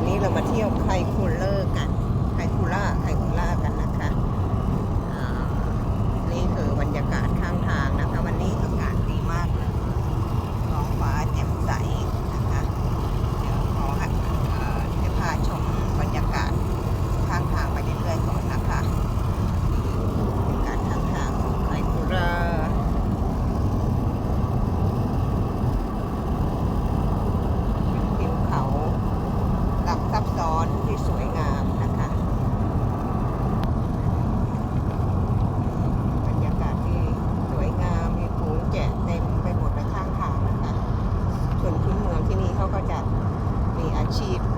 วันนี้เรามาเที่ยวไคโ achieved.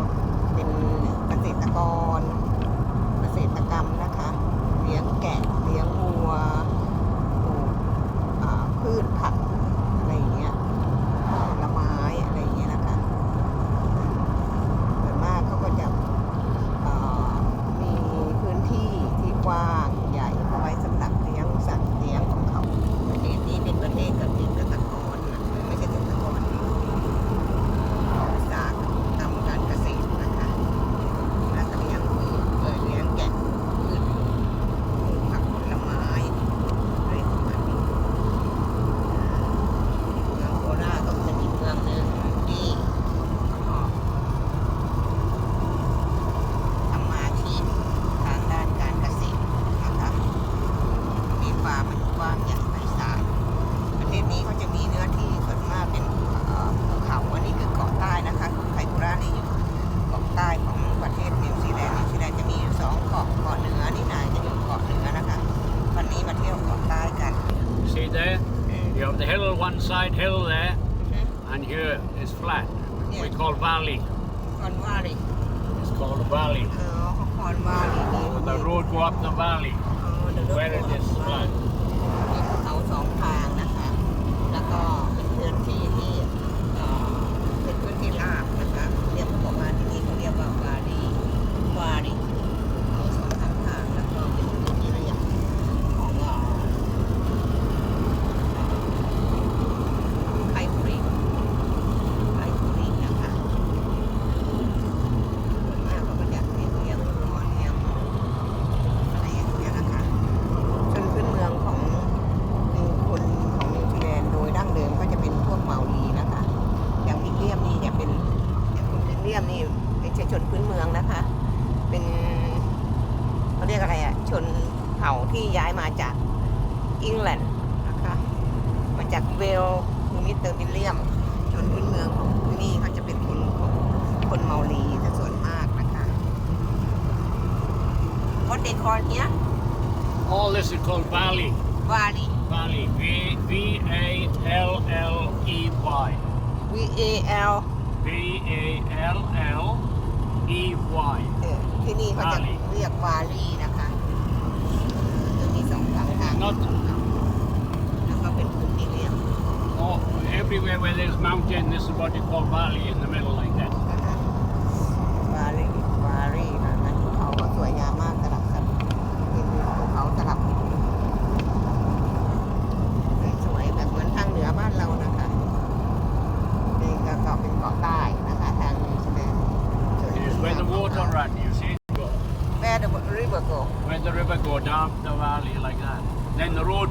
one side hill there, mm-hmm. and here is flat. Yeah. We call valley. On valley. It's called valley. Oh, on valley. So the road go up the valley. Oh, the where it is flat. All? Oh, this is called Valley. Valley. Valley. V V A L L E Y. V A L. V A L L E Y. เออที่นี่เขาจะ Valley. Not- Oh, everywhere where there's mountain, this is what you call valley in the middle, like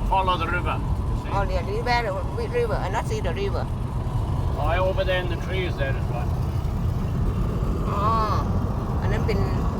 follow the river. Oh, the river, river. I not see the river. Oh, over there in the trees there is one. Oh, and I've been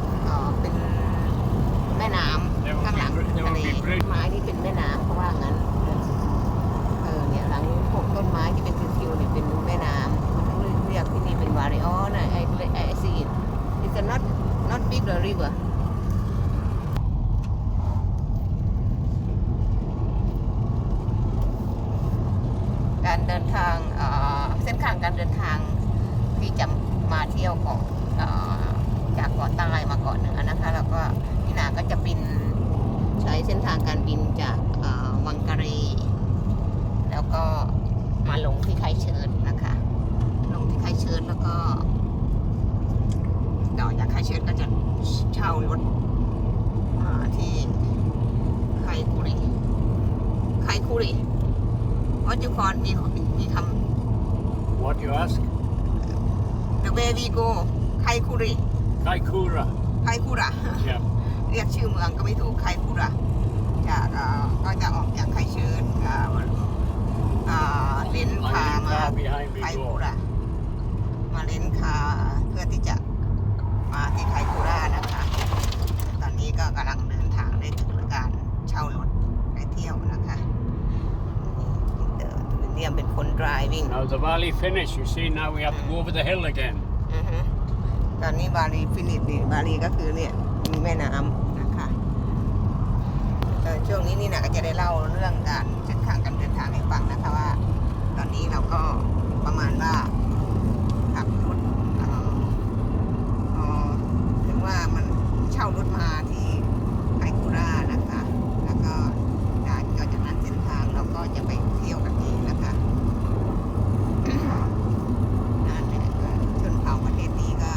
การเดินทางเส้นทางการเดินทางที่จะมาเที่ยวของจากเกาะใต้มาเกาะเหนือนะคะ แล้วก็นี่นาก็จะบินใช้เส้นทางการบินจากวังกะรี แล้วก็มาลงที่ไคเชิญนะคะ ลงที่ไคเชิญแล้วก็ต่อจากไคเชิญก็จะเช่ารถที่ไคคุริไคคุริ what you call we we come What you ask? the way we go ไคคุริ Kaikura. ไคคุระ Yeah. เรียกชื่อเมืองก็ไม่ถูกไคคุระจากเก็จะออกจากไคเชิญอ่าเลนขามา car behind me ไคคุระมาเลนคาเพื่อที่จะมาที่ไค Now the valley finished. You see, now we have to go over the hill again. อือฮึตอนนี้บาลีฟินิชนี่บาลีก็คือเนี่ยมีแม่น้ำนะคะเอ่อช่วงนี้นี่นะก็จะได้เล่าเรื่องการเส้นทางการเดินทางให้ฟังนะคะว่า ตอนนี้เราก็ประมาณว่าขับรถเอ่อเอ่อถึงว่ามันเช่ารถมาที่ไคคูรานะคะ แล้วก็จากจากนั้นเส้นทางเราก็จะไปเที่ยวกันเองนะคะ นั่นแหละก็ชนเผ่าประเทศนี้ก็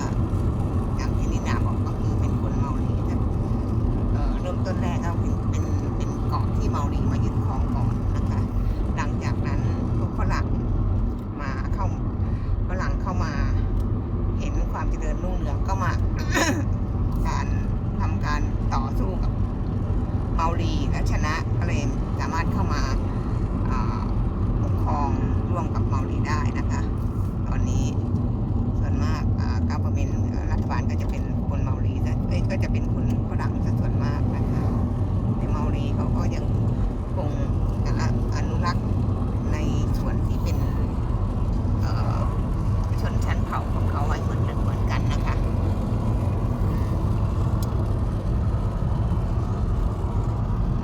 อย่างที่นินาบอกก็คือเป็นคนเมารีแต่เอ่อเริ่มต้นแรกก็เป็นเป็นเป็นเกาะที่เมารีมายึดครองก่อนนะคะ หลังจากนั้นพวกฝรั่งมาเข้าฝรั่งเข้ามา เห็นความเจริญรุ่งเรือง ก็มา การทำการต่อสู้กับเมารีและชนะก็เลยสามารถเข้ามาอ่าปกครองร่วมกับเมารีได้นะคะ ตอนนี้ส่วนมากกัฟเมนรัฐบาลก็จะเป็นคนเมารีแต่เอ้ยก็จะเป็นคนฝรั่งซะส่วนมากนะคะในเมารีเขาก็ยังคงอนุรักษ์ในส่วนที่เป็นเอ่อชนชั้นเผ่าของเขาไว้เหมือนเหมือนกันนะคะ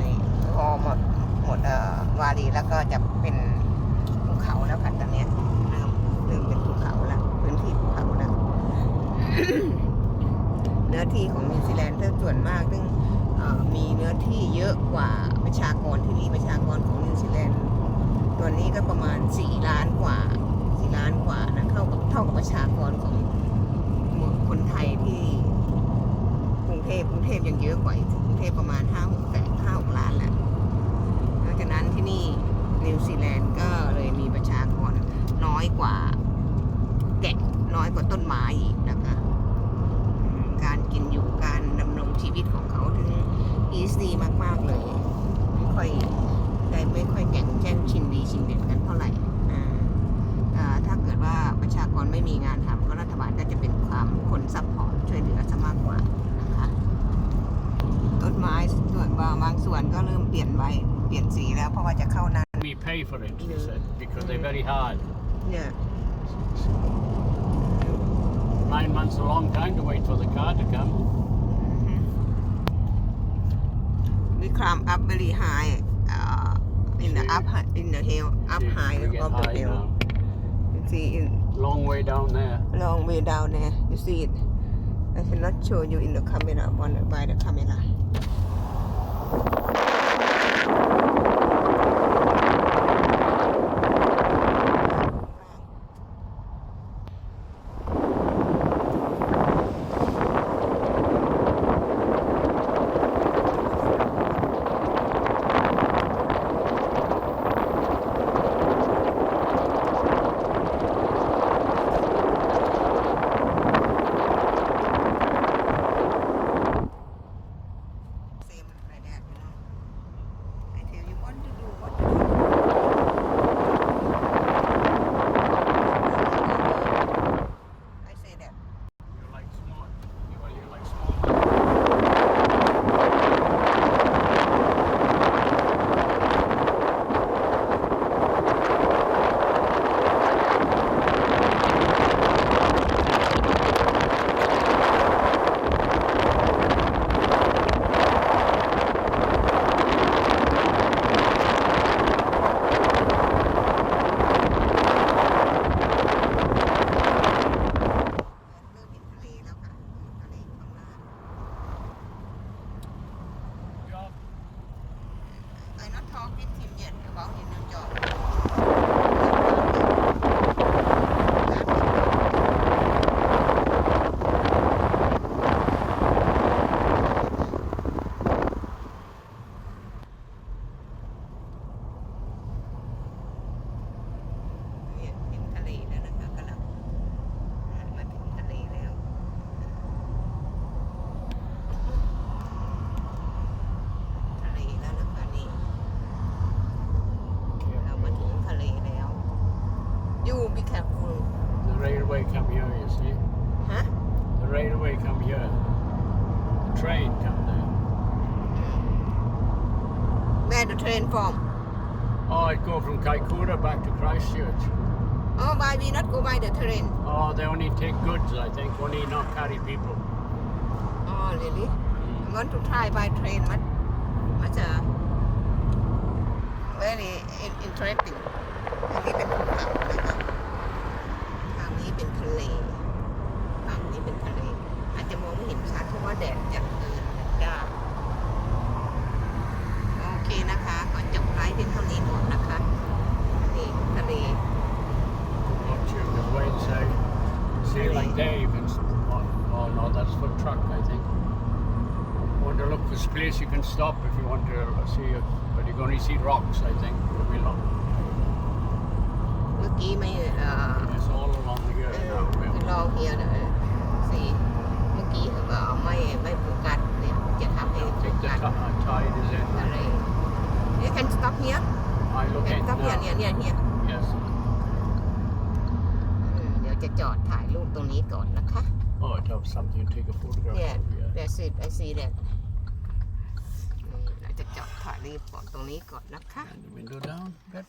นี่พอหมดหมดเอ่อวารีแล้วก็จะเป็นภูเขาแล้วค่ะตอนเนี้ย เริ่มเริ่มเป็นภูเขาแล้วพื้นที่ภูเขาแล้ว เนื้อที่ของนิวซีแลนด์ถ้าส่วนมากซึ่งมีเนื้อที่เยอะกว่าประชากรที่นี่ประชากรของนิวซีแลนด์ตัวนี้ก็ประมาณ 4 ล้านกว่า 4 ล้านกว่านะเท่ากับเท่ากับประชากรของเมืองคนไทยที่กรุงเทพกรุงเทพยังเยอะกว่ากรุงเทพประมาณ5 6แสน5 6ล้านแล้วเพราะฉะนั้นที่นี่นิวซีแลนด์ก็เลยมีประชากรน้อยกว่า น้อยกว่าต้นไม้อีกนะคะอืมการกินอยู่การดำรงชีวิตของเขาถึงอีซีมาก ๆ เลย ไม่ค่อยได้ไม่ค่อยแก่งแจ้งชินดีชินเด่นกันเท่าไหร่อ่าอ่าถ้าเกิดว่าประชากรไม่มีงานทำก็รัฐบาลก็จะเป็นความคนซัพพอร์ตช่วยเหลือซะมากกว่านะคะต้นไม้ส่วนบางส่วนก็เริ่มเปลี่ยนใบเปลี่ยนสีแล้วเพราะว่าจะเข้าหน้า We pay for it, she Yeah. said, because they're very hard. เนี่ย Nine months a long time to wait for the car to come. we climb up very high uh, in the up in the hill up See, high of the high hill now. you see in Long way down there. long way down there you see it I cannot show you in the camera one by the camera พิษทีมเย็นกระเป๋าหินเนินจอก the train from? Oh, I go from Kaikoura back to Christchurch. Oh, why we not go by the train? Oh, they only take goods, I think, only not carry people. Oh, really? Hmm. I want to try by train, but much a very interesting. Want to look for a place you can stop if you want to uh, see it, but you're going to see rocks, I think. Will be long. เมื่อกี้ไม่เอ่อ It's all along here เออ now. รอเฮียนะสิเมื่อกี้เขาก็เอาไม่ไม่โฟกัสเนี่ยจะทำให้ I โฟ think the กัส t- uh, tide is in. อะไร You can stop here I look can in stop here now. เนี่ยเนี่ยเนี่ย Yes. อืมเดี๋ยวจะจอดถ่ายรูปตรงนี้ก่อนนะคะ Oh, to have something to take a photograph Yeah, of. Yeah. that's it I see that อืมเราจะจอดถ่ายรูปก่อนตรงนี้ก่อนนะคะ And the window down. Good.